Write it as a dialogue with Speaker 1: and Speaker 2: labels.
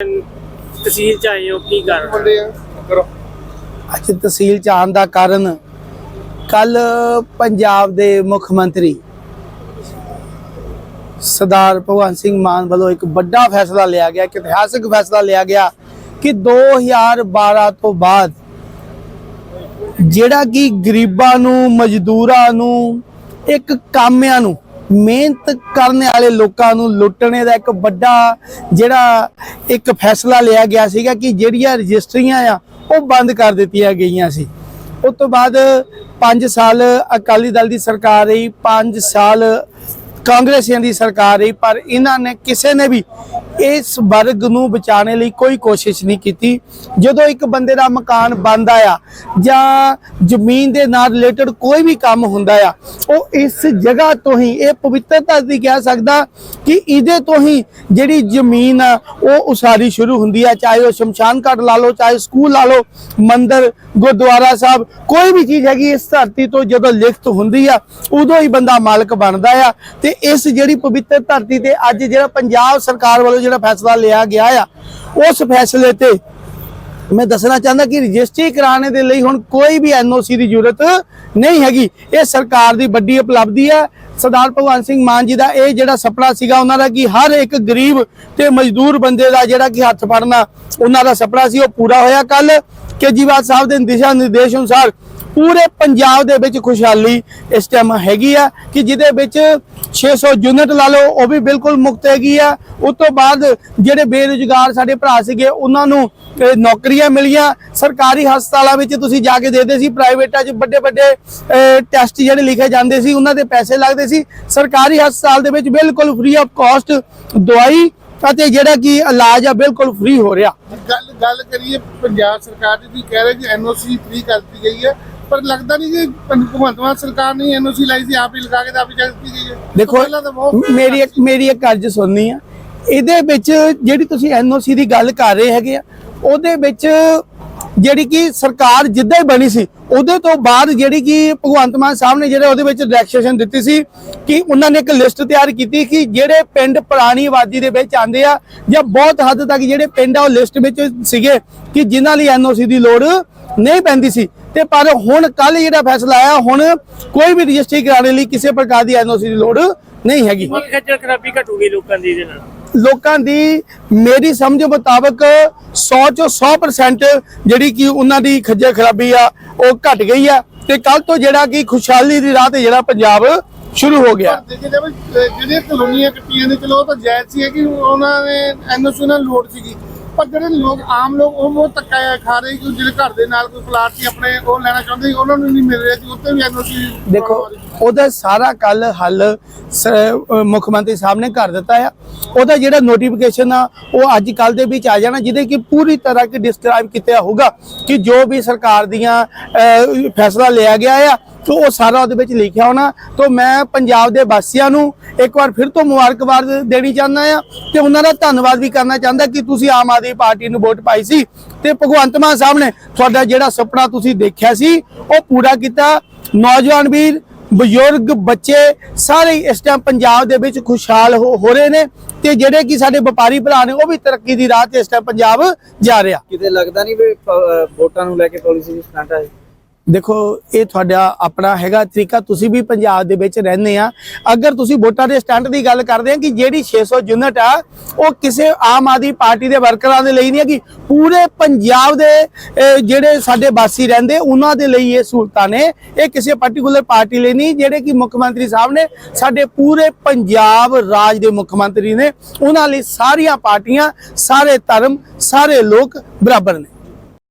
Speaker 1: ਤਹਿਸੀਲ ਚ ਆਏ ਹੋ ਕੀ ਕਾਰਨ
Speaker 2: ਅੱਜ ਤਹਿਸੀਲ ਚ ਆਉਣ ਦਾ ਕਾਰਨ ਕੱਲ ਪੰਜਾਬ ਦੇ ਮੁੱਖ ਮੰਤਰੀ ਸਰਦਾਰ ਭਗਵੰਤ ਸਿੰਘ ਮਾਨ ਵੱਲੋਂ ਇੱਕ ਵੱਡਾ ਫੈਸਲਾ ਲਿਆ ਗਿਆ ਇੱਕ ਇਤਿਹਾਸਕ ਫੈਸਲਾ ਲਿਆ ਗਿਆ ਕਿ 2012 ਤੋਂ ਬਾਅਦ ਜਿਹੜਾ ਕਿ ਗਰੀਬਾਂ ਨੂੰ ਮਜ਼ਦੂਰਾਂ ਨੂੰ ਇੱਕ ਕਾਮਿਆਂ ਨੂੰ ਮਿਹਨਤ ਕਰਨ ਵਾਲੇ ਲੋਕਾਂ ਨੂੰ ਲੁੱਟਣੇ ਦਾ ਇੱਕ ਵੱਡਾ ਜਿਹੜਾ ਇੱਕ ਫੈਸਲਾ ਲਿਆ ਗਿਆ ਸੀਗਾ ਕਿ ਜਿਹੜੀਆਂ ਰਜਿਸਟਰੀਆਂ ਆ, ਉਹ ਬੰਦ ਕਰ ਦਿੱਤੀਆਂ ਗਈਆਂ ਸੀ। ਉਸ ਤੋਂ ਬਾਅਦ 5 ਸਾਲ ਅਕਾਲੀ ਦਲ ਦੀ ਸਰਕਾਰ ਰਹੀ 5 ਸਾਲ ਕਾਂਗਰਸੀਆਂ ਦੀ ਸਰਕਾਰ ਰਹੀ, ਪਰ ਇਹਨਾਂ ਨੇ ਕਿਸੇ ਨੇ ਵੀ ਇਸ ਵਰਗ ਨੂੰ ਬਚਾਉਣ ਲਈ ਕੋਈ ਕੋਸ਼ਿਸ਼ ਨਹੀਂ ਕੀਤੀ। ਜਦੋਂ ਇੱਕ ਬੰਦੇ ਦਾ ਮਕਾਨ ਬੰਦ ਆ ਜਾਂ ਜ਼ਮੀਨ ਦੇ ਨਾਲ ਰਿਲੇਟਡ ਕੋਈ ਵੀ ਕੰਮ ਹੁੰਦਾ ਆ, ਉਹ ਇਸ ਜਗ੍ਹਾ ਤੋਂ ਹੀ, ਇਹ ਪਵਿੱਤਰਤਾ ਦੀ ਕਹਿ ਸਕਦਾ ਕਿ ਇਹਦੇ ਤੋਂ ਹੀ ਜਿਹੜੀ ਜ਼ਮੀਨ ਆ, ਉਹ ਉਸਾਰੀ ਸ਼ੁਰੂ ਹੁੰਦੀ ਆ। ਚਾਹੇ ਉਹ ਸ਼ਮਸ਼ਾਨ ਘਾਟ ਲਾ ਲਓ, ਚਾਹੇ ਸਕੂਲ ਲਾ ਲਓ, ਮੰਦਿਰ, ਗੁਰਦੁਆਰਾ ਸਾਹਿਬ, ਕੋਈ ਵੀ ਚੀਜ਼ ਹੈਗੀ ਇਸ ਧਰਤੀ ਤੋਂ ਜਦੋਂ ਲਿਖਤ ਹੁੰਦੀ ਆ, ਉਦੋਂ ਹੀ ਬੰਦਾ ਮਾਲਕ ਬਣਦਾ ਆ। ਤੇ ਇਸ ਜਿਹੜੀ ਪਵਿੱਤਰ ਧਰਤੀ ਤੇ ਅੱਜ ਜਿਹੜਾ ਪੰਜਾਬ ਸਰਕਾਰ ਵੱਲੋਂ ਜਿਹੜਾ ਫੈਸਲਾ ਲਿਆ ਗਿਆ ਆ, ਉਸ ਫੈਸਲੇ ਤੇ ਮੈਂ ਦੱਸਣਾ ਚਾਹੁੰਦਾ ਕਿ ਰਜਿਸਟਰੀ ਕਰਾਉਣੇ ਦੇ ਲਈ ਹੁਣ ਕੋਈ ਵੀ ਐਨਓਸੀ ਦੀ ਜ਼ਰੂਰਤ ਨਹੀਂ ਹੈਗੀ। ਇਹ ਸਰਕਾਰ ਦੀ ਵੱਡੀ ਉਪਲਬਧੀ ਹੈ ਸਰਦਾਰ ਭਗਵੰਤ ਸਿੰਘ ਮਾਨ ਜੀ ਦਾ ਇਹ ਜਿਹੜਾ ਸੁਪਨਾ ਸੀਗਾ, ਉਹਨਾਂ ਦਾ ਕਿ ਹਰ ਇੱਕ ਗਰੀਬ ਤੇ ਮਜ਼ਦੂਰ ਬੰਦੇ ਦਾ ਜਿਹੜਾ ਕਿ ਹੱਥ ਫੜਨਾ, ਉਹਨਾਂ ਦਾ ਸੁਪਨਾ ਸੀ, ਉਹ ਪੂਰਾ ਹੋਇਆ ਕੱਲ ਕੇਜੀਵਾਲ ਸਾਹਿਬ ਦੇ ਦਿਸ਼ਾ ਨਿਰਦੇਸ਼ ਅਨੁਸਾਰ ਪੂਰੇ ਪੰਜਾਬ ਦੇ ਵਿੱਚ ਖੁਸ਼ਹਾਲੀ ਇਸ ਟਾਈਮ ਹੈਗੀ ਆ ਕਿ ਜਿਹਦੇ ਵਿੱਚ 600 ਯੂਨਿਟ ਲਾ ਲਓ, ਉਹ ਵੀ ਬਿਲਕੁਲ ਮੁਕਤ ਹੈਗੀ ਆ। ਉਸ ਤੋਂ ਬਾਅਦ ਜਿਹੜੇ ਬੇਰੁਜ਼ਗਾਰ ਸਾਡੇ ਭਰਾ ਸੀਗੇ, ਉਹਨਾਂ ਨੂੰ ਨੌਕਰੀਆਂ ਮਿਲੀਆਂ। ਸਰਕਾਰੀ ਹਸਪਤਾਲਾਂ ਵਿੱਚ ਤੁਸੀਂ ਜਾ ਕੇ ਦੇਦੇ ਸੀ, ਪ੍ਰਾਈਵੇਟਾਂ 'ਚ ਵੱਡੇ ਵੱਡੇ ਟੈਸਟ ਜਿਹੜੇ ਲਿਖੇ ਜਾਂਦੇ ਸੀ, ਉਹਨਾਂ ਦੇ ਪੈਸੇ ਲੱਗਦੇ ਸੀ। ਸਰਕਾਰੀ ਹਸਪਤਾਲ ਦੇ ਵਿੱਚ ਬਿਲਕੁਲ ਫ੍ਰੀ ਆਫ ਕਾਸਟ ਦਵਾਈ ਅਤੇ ਜਿਹੜਾ ਕਿ ਇਲਾਜ ਆ ਬਿਲਕੁਲ ਫ੍ਰੀ ਹੋ ਰਿਹਾ।
Speaker 3: ਗੱਲ ਗੱਲ ਕਰੀਏ ਪੰਜਾਬ ਸਰਕਾਰ ਦੀ ਕਹਿ ਰਹੇ ਕਿ ਐਨਓਸੀ ਫ੍ਰੀ ਕਰ ਦਿੱਤੀ ਗਈ ਹੈ। ਪਰ ਲੱਗਦਾ ਨਹੀਂ ਕਿ ਭਗਵੰਤ ਮਾਨ ਸਰਕਾਰ ਨੇ ਐਨਓਸੀ ਲਾਈ ਸੀ ਆਪ ਹੀ ਲਗਾ ਕੇ ਤਾਂ ਆਪ ਹੀ ਦਿੱਤੀ ਗਈ ਹੈ।
Speaker 2: ਦੇਖੋ ਮੇਰੀ ਇੱਕ ਮੇਰੀ ਇੱਕ ਅਰਜ਼ ਸੁਣਨੀ ਆ। ਇਹਦੇ ਵਿੱਚ ਜਿਹੜੀ ਤੁਸੀਂ ਐਨਓਸੀ ਦੀ ਗੱਲ ਕਰ ਰਹੇ ਹੈਗੇ ਆ ਉਹਦੇ ਵਿੱਚ ਜਿਹੜੀ ਕਿ ਸਰਕਾਰ ਜਿੱਦਾਂ ਹੀ ਬਣੀ ਸੀ, ਉਹਦੇ ਤੋਂ ਬਾਅਦ ਜਿਹੜੀ ਕਿ ਭਗਵੰਤ ਮਾਨ ਸਾਹਿਬ ਨੇ ਜਿਹੜੇ ਉਹਦੇ ਵਿੱਚ ਡਾਇਰੈਕਸ਼ਨ ਦਿੱਤੀ ਸੀ ਕਿ ਉਹਨਾਂ ਨੇ ਇੱਕ ਲਿਸਟ ਤਿਆਰ ਕੀਤੀ ਕਿ ਜਿਹੜੇ ਪਿੰਡ ਪੁਰਾਣੀ ਆਬਾਦੀ ਦੇ ਵਿੱਚ ਆਂਦੇ ਆ ਜਾਂ ਬਹੁਤ ਹੱਦ ਤੱਕ ਜਿਹੜੇ ਪਿੰਡ ਆ ਉਹ ਲਿਸਟ ਵਿੱਚ ਸੀਗੇ ਕਿ ਜਿਨ੍ਹਾਂ ਲਈ ਐਨਓਸੀ ਦੀ ਲੋੜ ਨਹੀਂ ਪੈਂਦੀ ਸੀ। ਤੇ ਪਰ ਹੁਣ ਕੱਲ ਜਿਹੜਾ ਫੈਸਲਾ ਆਇਆ, ਹੁਣ ਕੋਈ ਵੀ ਰਜਿਸਟਰੀ ਕਰਾਉਣ ਲਈ ਕਿਸੇ ਪ੍ਰਕਾਰ ਦੀ ਐਨਓਸੀ ਦੀ ਲੋੜ ਨਹੀਂ ਹੈਗੀ।
Speaker 1: ਕੀ ਖੱਜਲ ਖਰਾਬੀ ਘਟੂਗੀ ਲੋਕਾਂ ਦੀ ਇਹਦੇ ਨਾਲ।
Speaker 2: ਲੋਕਾਂ ਦੀ ਮੇਰੀ ਸਮਝ ਮੁਤਾਬਕ 100 ਚੋਂ 100% ਜਿਹੜੀ ਕਿ ਉਹਨਾਂ ਦੀ ਖੱਜਲ ਖਰਾਬੀ ਆ, ਉਹ ਘਟ ਗਈ ਆ। ਤੇ ਕੱਲ ਤੋਂ ਜਿਹੜਾ ਕਿ ਖੁਸ਼ਹਾਲੀ ਦੀ ਰਾਹ ਤੇ ਜਿਹੜਾ ਪੰਜਾਬ ਸ਼ੁਰੂ ਹੋ ਗਿਆ।
Speaker 3: ਜਿਹੜੀਆਂ ਕਲੋਨੀਆਂ ਕੱਟੀਆਂ ਨੇ, ਚਲੋ ਉਹ ਤਾਂ ਜਾਇਜ਼ ਸੀ ਕਿ ਉਹਨਾਂ ਨੇ ਐਨਓਸੀ ਨਾਲ ਲੋੜ ਸੀਗੀ। ਪਰ ਜਿਹੜੇ ਲੋਕ ਆਮ ਲੋਕ ਉਹ ਬਹੁਤ ਧੱਕਾ ਖਾ ਰਹੇ ਕਿ ਜਿਹੜੇ ਘਰ ਦੇ ਨਾਲ ਕੋਈ ਪਲਾਟ ਸੀ ਆਪਣੇ ਉਹ ਲੈਣਾ ਚਾਹੁੰਦੇ ਸੀ ਉਹਨਾਂ ਨੂੰ ਨਹੀਂ ਮਿਲ ਰਿਹਾ ਸੀ ਉੱਤੇ ਵੀ ਐਨਓਸੀ
Speaker 2: ਦੇਖੋ ਉਹਦਾ ਸਾਰਾ ਕੱਲ ਹੱਲ ਸ- ਅਹ ਮੁੱਖ ਮੰਤਰੀ ਸਾਹਿਬ ਨੇ ਕਰ ਦਿੱਤਾ ਆ। ਉਹਦਾ ਜਿਹੜਾ ਨੋਟੀਫਿਕੇਸ਼ਨ ਆ ਉਹ ਅੱਜ ਕੱਲ ਦੇ ਵਿੱਚ ਆ ਜਾਣਾ ਜਿਹਦੇ ਕਿ ਪੂਰੀ ਤਰ੍ਹਾਂ ਕਿ ਡਿਸਕ੍ਰਾਈਬ ਕੀਤਾ ਹੋਊਗਾ ਕਿ ਜੋ ਵੀ ਸਰਕਾਰ ਦੀਆਂ ਅਹ, ਫੈਸਲਾ ਲਿਆ ਗਿਆ ਆ ਤੇ ਉਹ ਸਾਰਾ ਉਹਦੇ ਵਿੱਚ ਲਿਖਿਆ ਹੋਣਾ ਤੋਂ ਮੈਂ ਪੰਜਾਬ ਦੇ ਵਾਸੀਆਂ ਨੂੰ ਇੱਕ ਵਾਰ ਫਿਰ ਤੋਂ ਮੁਬਾਰਕਬਾਦ ਦੇਣੀ ਚਾਹੁੰਦਾ ਆ ਤੇ ਉਹਨਾਂ ਦਾ ਧੰਨਵਾਦ ਵੀ ਕਰਨਾ ਚਾਹੁੰਦਾ ਕਿ ਤੁਸੀਂ ਆਮ ਆਦਮੀ ਪਾਰਟੀ ਨੂੰ ਵੋਟ ਪਾਈ ਸੀ ਤੇ ਭਗਵੰਤ ਮਾਨ ਸਾਹਿਬ ਨੇ ਤੁਹਾਡਾ ਜਿਹੜਾ ਸੁਪਨਾ ਤੁਸੀਂ ਦੇਖਿਆ ਸੀ, ਉਹ ਪੂਰਾ ਕੀਤਾ। ਨੌਜਵਾਨ ਵੀਰ, ਬਜ਼ੁਰਗ, ਬੱਚੇ ਸਾਰੇ ਇਸ ਟਾਈਮ ਪੰਜਾਬ ਦੇ ਵਿੱਚ ਖੁਸ਼ਹਾਲ ਹੋ ਰਹੇ ਨੇ ਤੇ ਜਿਹੜੇ ਕਿ ਸਾਡੇ ਵਪਾਰੀ ਭਰਾ ਨੇ, ਉਹ ਵੀ ਤਰੱਕੀ ਦੀ ਰਾਹ ਤੇ ਇਸ ਟਾਈਮ ਪੰਜਾਬ ਜਾ ਰਿਹਾ।
Speaker 4: ਕਿਤੇ ਲੱਗਦਾ ਨਹੀਂ ਵੀ ਵੋਟਾਂ ਨੂੰ ਲੈ ਕੇ ਪਾਲਿਸੀ ਦੀ ਸਟੰਟ ਹੈ
Speaker 2: ਦੇਖੋ, ਇਹ ਤੁਹਾਡਾ ਆਪਣਾ ਹੈਗਾ ਤਰੀਕਾ, ਤੁਸੀਂ ਵੀ ਪੰਜਾਬ ਦੇ ਵਿੱਚ ਰਹਿੰਦੇ ਆ। ਅਗਰ ਤੁਸੀਂ ਵੋਟਾਂ ਦੇ ਸਟੈਂਡ ਦੀ ਗੱਲ ਕਰਦੇ ਆ ਕਿ ਜਿਹੜੀ 600 ਯੂਨਿਟ ਆ, ਉਹ ਕਿਸੇ ਆਮ ਆਦਮੀ ਪਾਰਟੀ ਦੇ ਵਰਕਰਾਂ ਦੇ ਲਈ ਨਹੀਂ ਹੈਗੀ। ਪੂਰੇ ਪੰਜਾਬ ਦੇ ਜਿਹੜੇ ਸਾਡੇ ਵਾਸੀ ਰਹਿੰਦੇ, ਉਹਨਾਂ ਦੇ ਲਈ ਇਹ ਸਹੂਲਤਾਂ ਨੇ। ਇਹ ਕਿਸੇ ਪਾਰਟਿਕੂਲਰ ਪਾਰਟੀ ਲਈ ਨਹੀਂ, ਜਿਹੜੇ ਕਿ ਮੁੱਖ ਮੰਤਰੀ ਸਾਹਿਬ ਨੇ, ਸਾਡੇ ਪੂਰੇ ਪੰਜਾਬ ਰਾਜ ਦੇ ਮੁੱਖ ਮੰਤਰੀ ਨੇ। ਉਹਨਾਂ ਲਈ ਸਾਰੀਆਂ ਪਾਰਟੀਆਂ, ਸਾਰੇ ਧਰਮ, ਸਾਰੇ ਲੋਕ ਬਰਾਬਰ ਨੇ।